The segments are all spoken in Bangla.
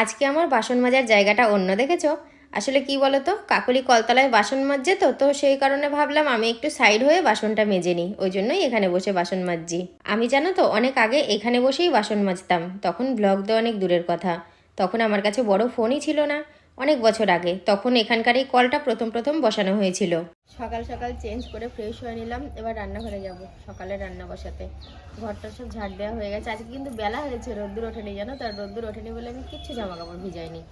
আজকে আমার বাসন মাজার জায়গাটা অন্য, দেখেছ? আসলে কি বলো তো কাকলি কলতলায় বাসন মাজছে তো তো সেই কারণে ভাবলাম আমি একটু সাইড হয়ে বাসনটা মেজে নিই, ওই জন্যই এখানে বসে বাসন মাজছি। আমি জানো তো, অনেক আগে এখানে বসেই বাসন মাজতাম, তখন ব্লগ দেওয়া অনেক দূরের কথা, তখন আমার কাছে বড় ফোনই ছিল না। অনেক বছর আগে। তখন এখানকার এই কলটা প্রথম প্রথম বসানো হয়েছিল। সকাল সকাল চেঞ্জ করে ফ্রেশ হয়ে নিলাম, এবার রান্নাঘরে যাব সকালে রান্না বসাতে। ঘরটা সব ঝাড় দেওয়া হয়ে গেছে। আজকে কিন্তু বেলা হয়েছে, রোদ্দুর ওঠেনি, জানো তার রোদ্দুর ওঠেনি বলে আমি কিচ্ছু জামা কাপড় ভিজাইনি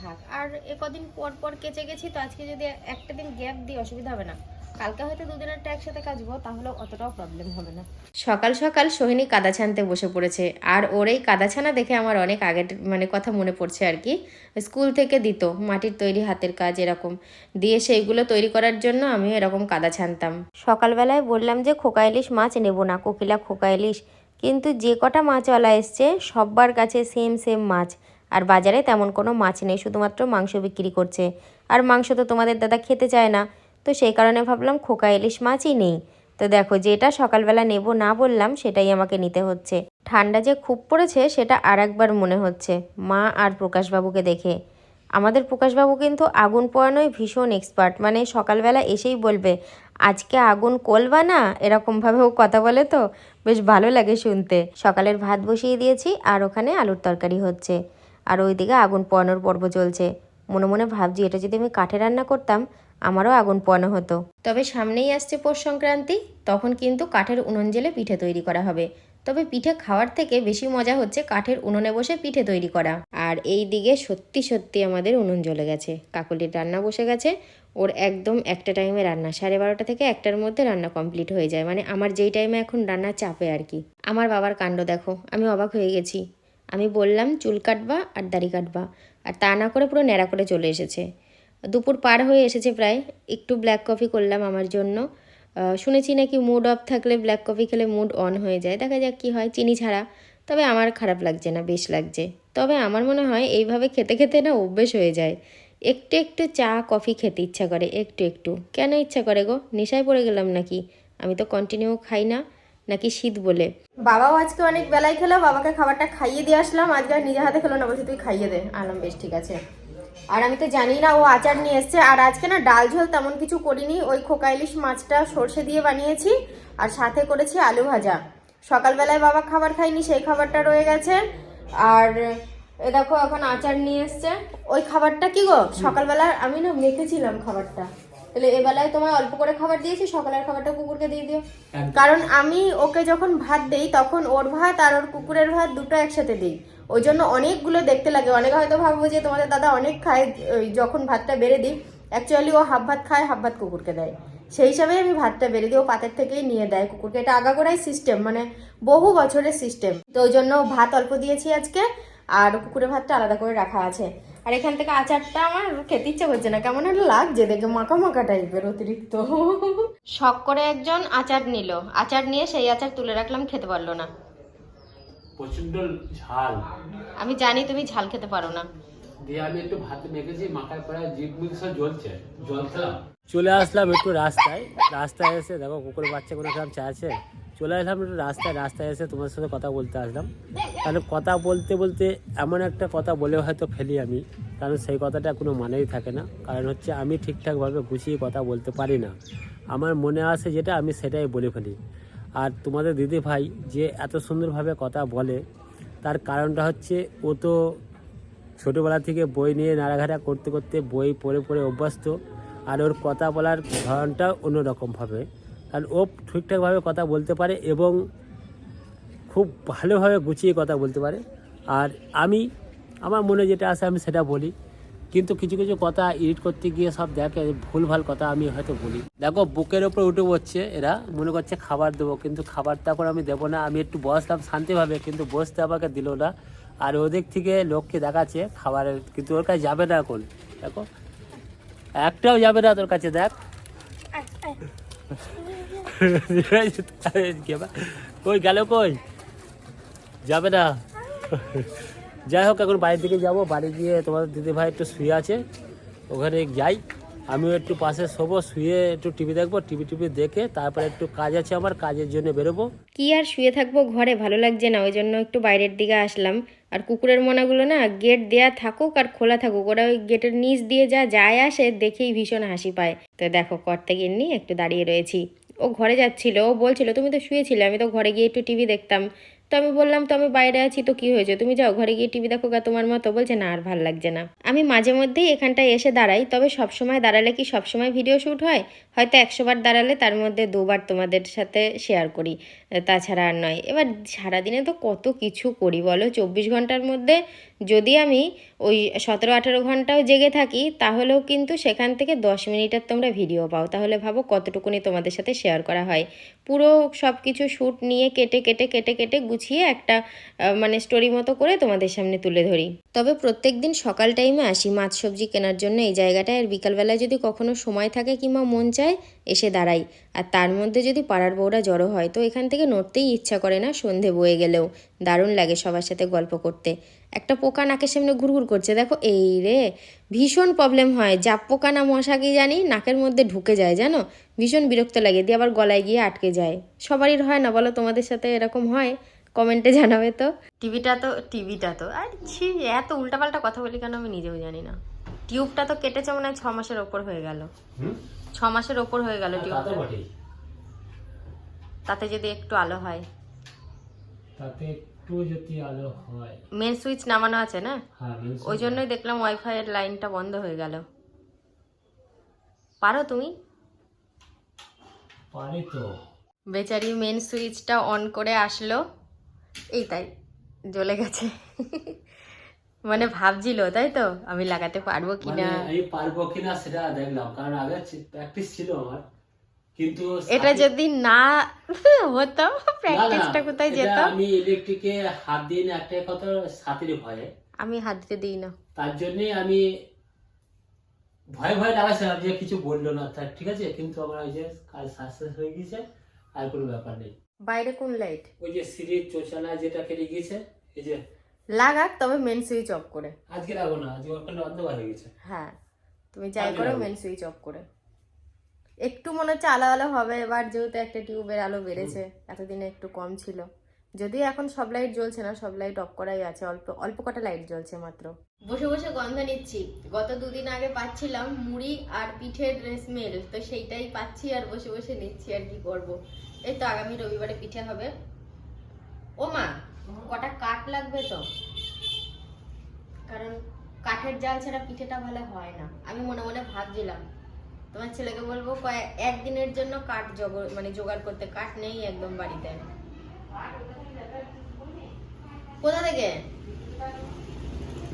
থাক। আর এ কদিন পর পর কেচে গেছি, তো আজকে যদি একটা দিন গ্যাপ দিই, অসুবিধা হবে না। কালকে হয়তো দুদিনেরটা একসাথে কাচবো তাহলে অতটাও প্রবলেম হবে না। সকাল সকাল সোহিনী কাদা ছানতে বসে পড়েছে। আর ওর এই কাদা ছানা দেখে আমার অনেক আগের মানে কথা মনে পড়ছে আর কি। স্কুল থেকে দিত মাটির তৈরি হাতের কাজ এরকম। দিয়ে সেইগুলো তৈরি করার জন্য আমি এরকম কাদা ছানতাম। সকালবেলায় বললাম যে খোকা ইলিশ মাছ নেব না কোকিলা খোকা ইলিশ। কিন্তু যে কটা মাছওয়ালা এসছে সব্বার কাছে সেম সেম মাছ। আর বাজারে তেমন কোনো মাছ নেই শুধুমাত্র মাংস বিক্রি করছে। আর মাংস তো তোমাদের দাদা খেতে চায় না। তো সেই কারণে ভাবলাম খোকা ইলিশ মাছই নেই। তো দেখো যেটা সকালবেলা নেব না বললাম, সেটাই আমাকে নিতে হচ্ছে। ঠান্ডা যে খুব পড়েছে, সেটা আর একবার মনে হচ্ছে, মা আর প্রকাশবাবুকে দেখে। আমাদের প্রকাশবাবু কিন্তু আগুন পোয়ানোয় ভীষণ এক্সপার্ট মানে সকালবেলা এসেই বলবে, আজকে আগুন কলবা না? এরকমভাবেও কথা বলে তো, বেশ ভালো লাগে শুনতে। সকালের ভাত বসিয়ে দিয়েছি আর ওখানে আলুর তরকারি হচ্ছে। আর ওইদিকে আগুন পোয়ানোর পর্ব চলছে। মনে মনে ভাবছি, এটা যদি আমি কাঠে রান্না করতাম আমারও আগুন পোয়ানো হতো। তবে সামনেই আসছে পৌষ সংক্রান্তি, তখন কিন্তু কাঠের উনুন জেলে পিঠে তৈরি করা হবে। তবে পিঠে খাওয়ার থেকে বেশি মজা হচ্ছে কাঠের উনুনে বসে পিঠে তৈরি করা। আর এই দিকে সত্যি সত্যি আমাদের উনুন জ্বলে গেছে। কাকুলির রান্না বসে গেছে। ওর একদম একটা টাইমে রান্না, সাড়ে বারোটা থেকে একটার মধ্যে রান্না কমপ্লিট হয়ে যায়। মানে আমার যেই টাইমে এখন রান্না চাপে আর কি। আমার বাবার কাণ্ড দেখো, আমি অবাক হয়ে গেছি। আমি বললাম, চুল কাটবা আর দাড়ি কাটবা। আর তা না করে পুরো ন্যাড়া করে চলে এসেছে। দুপুর পার হয়ে এসেছে প্রায়। একটু ব্ল্যাক কফি করলাম আমার জন্য। শুনেছি নাকি মুড অফ থাকলে ব্ল্যাক কফি খেলে মুড অন হয়ে যায়। দেখা যাক কী হয়, চিনি ছাড়া। তবে আমার খারাপ লাগছে না, বেশ লাগছে। তবে আমার মনে হয় এইভাবে খেতে খেতে না অভ্যেস হয়ে যায়। একটু একটু চা কফি খেতে ইচ্ছা করে, একটু একটু। কেন ইচ্ছা করে গো? নেশায় পড়ে গেলাম নাকি? আমি তো কন্টিনিউ খাই না, নাকি শীত বলে। বাবাও আজকে অনেক বেলায় খেলো, বাবাকে খাবারটা খাইয়ে দিয়ে আসলাম। আজকে নিজে হাতে খেলো না, বলছে তুই খাইয়ে দে। আলাম, বেশ, ঠিক আছে। আর আমি তো জানি না ও আচার নিয়ে এসছে। আর আজকে না ডাল ঝোল তেমন কিছু করিনি। ওই খোকা ইলিশ মাছটা সর্ষে দিয়ে বানিয়েছি আর সাথে করেছি আলু ভাজা। সকালবেলায় বাবা খাবার খায়নি সেই খাবারটা রয়ে গেছে। আর এ দেখো এখন আচার নিয়ে এসছে। ওই খাবারটা কি গো? সকালবেলা আমি না মেখেছিলাম খাবারটা। তাহলে এবেলায় তোমায় অল্প করে খাবার দিয়েছি সকালের খাবারটা কুকুরকে দিয়ে দিও। কারণ আমি ওকে যখন ভাত দেই তখন ওর ভাত আর ওর কুকুরের ভাত দুটো একসাথে দিই। ওই জন্য অনেকগুলো দেখতে লাগে। অনেকে হয়তো ভাববো যে তোমাদের দাদা অনেক খায়, ওই যখন ভাতটা বেড়ে দিই অ্যাকচুয়ালি ও হাফ ভাত খায়, হাফ ভাত কুকুরকে দেয়। সেই হিসাবে আমি ভাতটা বেড়ে দিই, ও পাতের থেকেই নিয়ে দেয় কুকুরকে। এটা আগাগোড়াই সিস্টেম মানে বহু বছরের সিস্টেম তো ওই জন্য ভাত অল্প দিয়েছি আজকে, আর কুকুরের ভাতটা আলাদা করে রাখা আছে। আর এখান থেকে আচারটা আমার খেতে ইচ্ছে করছে না, কেমন একটা লাগছে দেখে, মাখা মাখা টাইপের অতিরিক্ত। শখ করে একজন আচার নিল। আচার নিয়ে সেই আচার তুলে রাখলাম, খেতে পারল না। প্রচণ্ড ঝাল। আমি জানি তুমি ঝাল খেতে পারো না। দিয়ে আমি একটু ভাত মেখেছি মাখার পরে জিভ মুখ সব জ্বলছে জল চলে আসলাম একটু রাস্তায় রাস্তায় এসে দেখো কুকুর বাচ্চা কোনো সব চাইছে চলে আসলাম একটু রাস্তায় রাস্তায় এসে তোমার সাথে কথা বলতে আসলাম। তাহলে কথা বলতে বলতে এমন একটা কথা বলে হয়তো ফেলি আমি কারণ সেই কথাটা কোনো মানেই থাকে না। কারণ হচ্ছে আমি ঠিকঠাকভাবে গুছিয়ে কথা বলতে পারি না। আমার মনে আসে যেটা আমি সেটাই বলে ফেলি। আর তোমাদের দিদি ভাই যে এত সুন্দরভাবে কথা বলে, তার কারণটা হচ্ছে ও তো ছোটোবেলা থেকে বই নিয়ে নাড়াঘাটা করতে করতে বই পড়ে পড়ে অভ্যস্ত, আর ওর কথা বলার ধরনটা অন্যরকমভাবে কারণ ও ঠিকঠাকভাবে কথা বলতে পারে এবং খুব ভালোভাবে গুছিয়ে কথা বলতে পারে। আর আমি, আমার মনে যেটা আসে আমি সেটা বলি। কিন্তু কিছু কিছু কথা এডিট করতে গিয়ে সব দেখে ভুলভাল কথা আমি হয়তো বলি। দেখো, বুকের ওপর উঠে পড়ছে এরা, মনে করছে খাবার দেবো, কিন্তু খাবার তখন আমি দেবো না, আমি একটু বসলাম শান্তিভাবে, কিন্তু বসতে আমাকে দিল না। আর ওদিক থেকে লোককে দেখাচ্ছে খাবারের, কিন্তু ওর কাছে যাবে না এখন। দেখো, একটাও যাবে না তোর কাছে, দেখ। কই গেল কই? যাবে না। যাই হোক, এখন বাড়ির দিকে যাব। বাড়ি গিয়ে তোমাদের দিদি ভাই একটু শুয়ে আছে। ওখানে যাই। আমিও একটু পাশে শোবো, শুয়ে একটু টিভি দেখব টিভি টিভি দেখে তারপরে একটু কাজ আছে আমার, কাজের জন্য বেরোবো। কি আর শুয়ে থাকব ঘরে? ভালো লাগছে না, ওই জন্য একটু বাইরের দিকে আসলাম। আর কুকুরের মোনাগুলো না গেট দেয়া থাকুক আর খোলা থাকুক, ওরা ওই গেটের নিচ দিয়ে যা যায় আসে, দেখেই ভীষণ হাসি পায়। তো দেখো কর্তা গিন্নি একটু দাঁড়িয়ে রয়েছি। ও ঘরে যাচ্ছিল, ও বলছিল, তুমি তো শুয়েছিলে, আমি তো ঘরে গিয়ে একটু টিভি দেখতাম। তো আমি বললাম, তো আমি বাইরে আছি, তো কি হয়েছে? তুমি যাও, ঘরে গিয়ে টিভি দেখো গা, তোমার মতো। বলছে, না, আর ভালো লাগছে না। আমি মাঝে মধ্যেই এখানটায় এসে দাঁড়াই, তবে সবসময় দাঁড়ালে কি সবসময় ভিডিও শ্যুট হয়? হয়তো একশোবার দাঁড়ালে তার মধ্যে দুবার তোমাদের সাথে শেয়ার করি, তাছাড়া আর নয়। এবার সারাদিনে তো কত কিছু করি বলো? চব্বিশ ঘণ্টার মধ্যে যদি আমি ওই সতেরো, আঠেরো ঘন্টাও জেগে থাকি, তাহলেও কিন্তু সেখান থেকে দশ মিনিটের তোমরা ভিডিও পাও। তাহলে ভাবো কতটুকুনি তোমাদের সাথে শেয়ার করা হয়। পুরো সব কিছু শ্যুট নিয়ে কেটে কেটে কেটে কেটে গুছিয়ে একটা মানে স্টোরি মতো করে তোমাদের সামনে তুলে ধরি। তবে প্রত্যেক দিন সকাল টাইমে আসি মাছ সবজি কেনার জন্য। এই জায়গাটায় আর বিকালবেলায় যদি কখনো সময় থাকে কিংবা মন চায়, এসে দাঁড়াই। আর তার মধ্যে যদি পাড়ার বউরা জড়ো হয়, তো এখান থেকে নড়তেই ইচ্ছা করে না সন্ধে বয়ে গেলেও। দারুণ লাগে সবার সাথে গল্প করতে। একটা পোকা নাকের সামনে ঘুরঘুর করছে, দেখো, এই রে। ভীষণ প্রবলেম হয়, জাপ পোকা না মশা কি জানি, নাকের মধ্যে ঢুকে যায়, জানো? ভীষণ বিরক্ত লাগে, দিয়ে আবার গলায় গিয়ে আটকে যায়। সবারই হয় না বলো, তোমাদের সাথে এরকম হয়? কমেন্টে জানাবে তো। টিভিটা তো টিভিটা তো, আর ছি, এত উল্টাপাল্টা কথা বলি কেন আমি নিজেও জানি না। টিউবটা তো কেটেছে মনে হয় ছ মাসের ওপর হয়ে গেল। ছ মাসের ওপর হয়ে গেল টিউবটা তাতে যদি একটু আলো হয়। তাতে একটু যদি আলো হয়। মেন সুইচ নামানো আছে না? হ্যাঁ ওই জন্যই দেখলাম ওয়াইফাই এর লাইনটা বন্ধ হয়ে গেল। পারো তুমি? পারি তো। বেচারি মেন সুইচটা অন করে আসলো। এই তাই জ্বলে গেছে। মানে ভাবছিল তাই তো? আমি লাগাতে পারব মানে কিনা আমি পারব কিনা সেটা দেখলাম কারণ আগে প্র্যাকটিস ছিল আমার। কিন্তু এটা যদি না হতো প্র্যাকটিসটা কোথায় যেত? আমি ইলেকট্রিকে হাত দিই না একটা কথা সাথের ভয়ে। আমি হাত দিতে দিই না। তার জন্যে আমি ভয় ভয় লাগাছিলাম যে কিছু বলল না তার ঠিক আছে কিন্তু আমার ওই যে কাজ সাকসেস হয়ে গিয়েছে আর কোনো ব্যাপার নেই। বাইরে কোন লাইট ওই যে সিঁড়ির চোচানা যেটা কেটে গিয়েছে এই যে লাগাক তবে মেন সুইচ অফ করে। আজকে লাগো না আজকে ওখানে অন্ধকার হয়ে গেছে। হ্যাঁ তুমি যাই করো মেন সুইচ অফ করে। একটু মনে হচ্ছে আলো আলো হবে এবার যেহেতু একটা টিউবের আলো বেড়েছে এতদিনে একটু কম ছিল। যদি এখন সব লাইট জ্বলছে না সব লাইট অফ করাই আছে অল্প অল্প কটা লাইট জ্বলছে মাত্র। বসে বসে গন্ধ নিচ্ছি। গত দুদিন আগে পাচ্ছিলাম মুড়ি আর পিঠের স্মেল তো সেইটাই পাচ্ছি আর বসে বসে নিচ্ছি আর কি করব। এই তো আগামী রবিবারে পিঠে হবে। ও মা কটা কাঠ লাগবে তো? কারণ কাঠের জাল ছাড়া পিঠেটা ভালো হয় না। আমি মনে মনে ভাবছিলাম, তোমার ছেলেকে বলব কয়েক একদিনের জন্য কাঠ জোগাড় মানে জোগাড় করতে, কাঠ নেই একদম বাড়িতে। কোথা থেকে?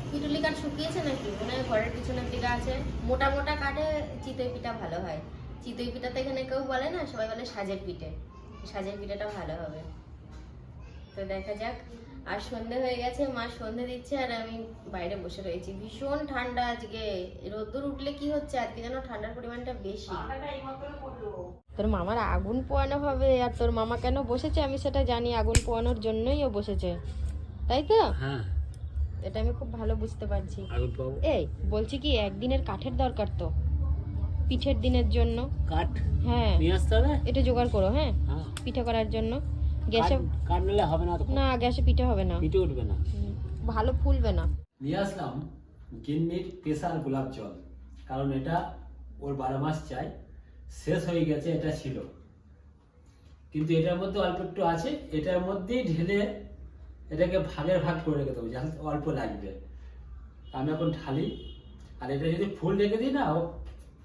পিটুলি কাঠ শুকিয়েছে নাকি? মনে হয় ঘরের পিছনের দিকে আছে। মোটা মোটা কাঠে চিতই পিঠা ভালো হয়। চিতই পিঠা তো এখানে কেউ বলে না, সবাই বলে সাজের পিঠে। সাজের পিঠাটা ভালো হবে। তো দেখা যাক। আর সন্ধে হয়ে গেছে মা সন্ধে দিচ্ছে আর আমি বাইরে বসে রয়েছি। ভীষণ ঠান্ডা আজকে। রোদ্দুর উঠলে কি হচ্ছে আজকে যেন ঠান্ডার পরিমাণটা বেশি। তোর মামার আগুন পোয়ানো হবে আর তোর মামা কেন বসেছে? আমি সেটা জানি আগুন পোয়ানোর জন্যই ও বসেছে। তাই তো? হ্যাঁ। এটা আমি খুব ভালো বুঝতে পারছি। এই বলছি কি একদিনের কাঠের দরকার তো। পিঠের দিনের জন্য। কাঠ? হ্যাঁ। নিয়ে আসতে হবে? এটা জোগাড় করো হ্যাঁ? হ্যাঁ। পিঠে করার জন্য। গ্যাসে কাঠ হবে না তো না গ্যাসে পিঠে হবে না। পিঠে উঠবে না? ভালো ফুলবে না। নিয়ে আসলাম গিন্নির গোলাপ জল। কারণ এটা ওর বারো মাস চাই। শেষ হয়ে গেছে এটা ছিল। কিন্তু এটার মধ্যে অল্প একটু আছে এটার মধ্যেই ঢেলে এটাকে ভাগের ভাগ করে রেখে দেবো যাতে অল্প লাগবে। আমি এখন ঢালি আর এটা যদি ফুল রেখে দিই না ও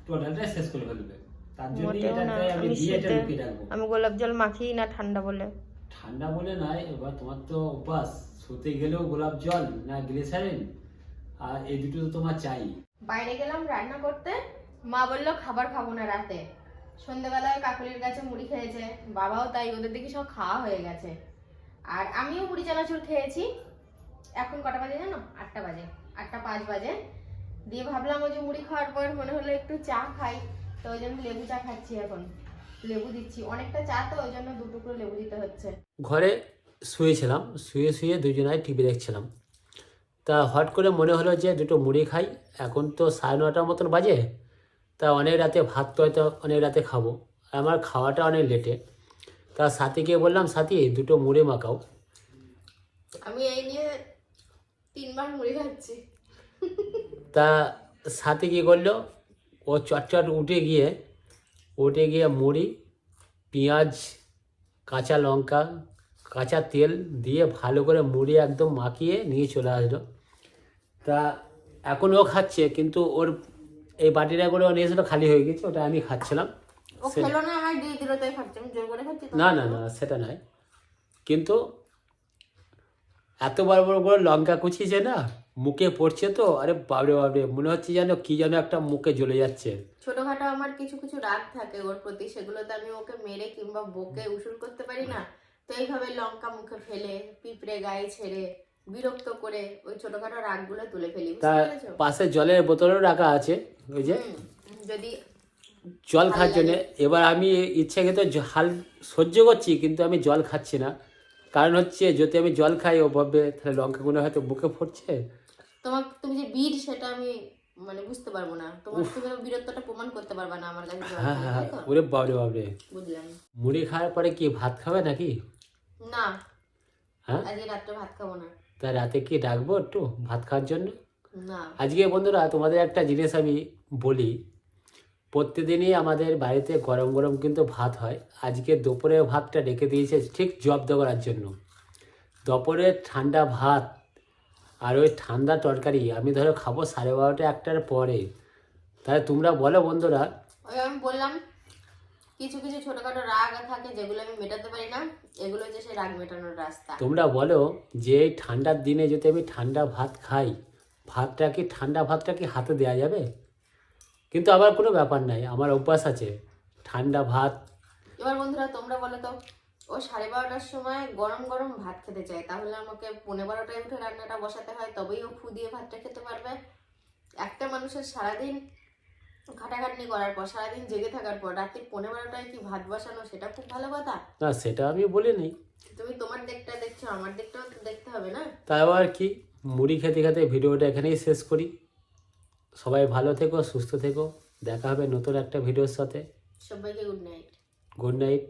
টোটালটা শেষ করে ফেলবে। তার জন্য মোটেও আমি আমি দিয়ে এটা শীতে- রাখব। আমি গোলাপ জল মাখি না ঠান্ডা বলে। ঠান্ডা বলে নয়, এবার তোমার তো উপাস শুতে গেলেও গোলাপ জল না গ্লিসারিন, আর এই দুটো তো তোমার চাই। বাইরে গেলাম রান্না করতে, মা বলল খাবার খাব না রাতে। সন্ধ্যেবেলায় কাকুলির কাছে মুড়ি খেয়েছে, বাবাও তাই, ওদের দিকে সব খাওয়া হয়ে গেছে। আর আমিও মুড়ি চানাচুর খেয়েছি। এখন কটা বাজে জানো? আটটা বাজে, আটটা পাঁচ বাজে। দিয়ে ভাবলাম ওই যে মুড়ি খাওয়ার পর মনে হলো একটু চা খাই, তো ওই জন্য লেবু চা খাচ্ছি এখন। লেবু দিচ্ছি। অনেকটা চা তো ওই জন্য দু টুকরো লেবু দিতে হচ্ছে। ঘরে শুয়েছিলাম শুয়ে শুয়ে দুজনায় টিভি দেখছিলাম। তা হট করে মনে হলো যে দুটো মুড়ি খাই এখন তো সাড়ে নটার মতন বাজে তা অনেক রাতে ভাত তো হয়তো অনেক রাতে খাব। আর আমার খাওয়াটা অনেক লেটে তা সাথীকে বললাম সাথী দুটো মুড়ি মাখাও। আমি এই নিয়ে তিনবার মুড়ি খাচ্ছি। তা সাথে কী করল ও চটচট উঠে গিয়ে উঠে গিয়ে মুড়ি পেঁয়াজ কাঁচা লঙ্কা কাঁচা তেল দিয়ে ভালো করে মুড়ি একদম মাখিয়ে নিয়ে চলে আসলো। তা এখন ও খাচ্ছে কিন্তু ওর এই বাটিটা করে ও নিয়েছিল খালি হয়ে গেছে ওটা আমি খাচ্ছিলাম। না না না সেটা নয়। কিন্তু এত বড় বড় বড় লঙ্কা কুচিছে না মুখে পড়ছে তো আরে বাবরে বাবরে মনে হচ্ছে যেন কি যেন একটা মুখে জ্বলে যাচ্ছে। ছোটখাটো আমার কিছু কিছু রাগ থাকে ওর প্রতি সেগুলোতে আমি ওকে মেরে কিংবা বকে উসুল করতে পারি না। তো এইভাবে লঙ্কা মুখে ফেলে পিঁপড়ে গায়ে ছেড়ে বিরক্ত করে ওই ছোটখাটো রাগগুলো তুলে ফেলি তা পেরেছ? পাশে জলের বোতলও রাখা আছে ওই যে। যদি জল খাওয়ার জন্য এবার আমি ইচ্ছাকৃত জ- হাল সহ্য করছি কিন্তু আমি জল খাচ্ছি না। কারণ হচ্ছে যদি আমি জল খাই ও ভাববে তাহলে লঙ্কাগুলো হয়তো বুকে ফুটছে তোমার তুমি যে বীর সেটা আমি মানে বুঝতে পারব না। তোমার তুমি বীরত্বটা প্রমাণ করতে পারবা না আমার কাছে হ্যাঁ হ্যাঁ তো? ওরে বাবরে বাবরে বুঝলাম। মুড়ি খাওয়ার পরে কি ভাত খাবে নাকি? না। হ্যাঁ? আজকে রাত্রে ভাত খাব না। তা রাতে কি ডাকবো একটু ভাত খাওয়ার জন্য? না। আজকে বন্ধুরা তোমাদের একটা জিনিস আমি বলি। প্রত্যেকদিনই আমাদের বাড়িতে গরম গরম কিন্তু ভাত হয়। আজকে দুপুরে ভাতটা রেখে দিয়েছে ঠিক জব্দ করার জন্য। দুপুরে ঠান্ডা ভাত আর ওই ঠান্ডা তরকারি আমি ধরো খাব সাড়ে বারোটা একটার পরে। তাহলে তোমরা বলো বন্ধুরা। আমি বললাম কিছু কিছু ছোটখাটো রাগ থাকে যেগুলো আমি মেটাতে পারি না এগুলো হচ্ছে সেই রাগ মেটানোর রাস্তা। তোমরা বলো যে এই ঠান্ডার দিনে যদি আমি ঠান্ডা ভাত খাই ভাতটা কি ঠান্ডা ভাতটা কি হাতে দেওয়া যাবে? কিন্তু আবার কোনো ব্যাপার নাই আমার অভ্যাস আছে ঠান্ডা ভাত। এবার বন্ধুরা তোমরা বলো তো ও সাড়ে বারোটার সময় গরম গরম ভাত খেতে চায় তাহলে আমাকে পনেরো বারোটায় উঠে রান্নাটা বসাতে হয় তবেই ও ফু দিয়ে ভাতটা খেতে পারবে। একটা মানুষের সারাদিন খাটাখাটনি করার পর সারাদিন জেগে থাকার পর রাত্রি পনেরো বারোটায় কি ভাত বসানো সেটা খুব ভালো কথা। না সেটা আমি বলিনি তুমি তোমার দিকটা দেখছ আমার দিকটাও তো দেখতে হবে না? তা আবার কি মুড়ি খেতে খেতে ভিডিওটা এখানেই শেষ করি। সবাই ভালো থেকো সুস্থ থেকো। দেখা হবে নতুন একটা ভিডিওর সাথে। সবাইকে গুড নাইট গুড নাইট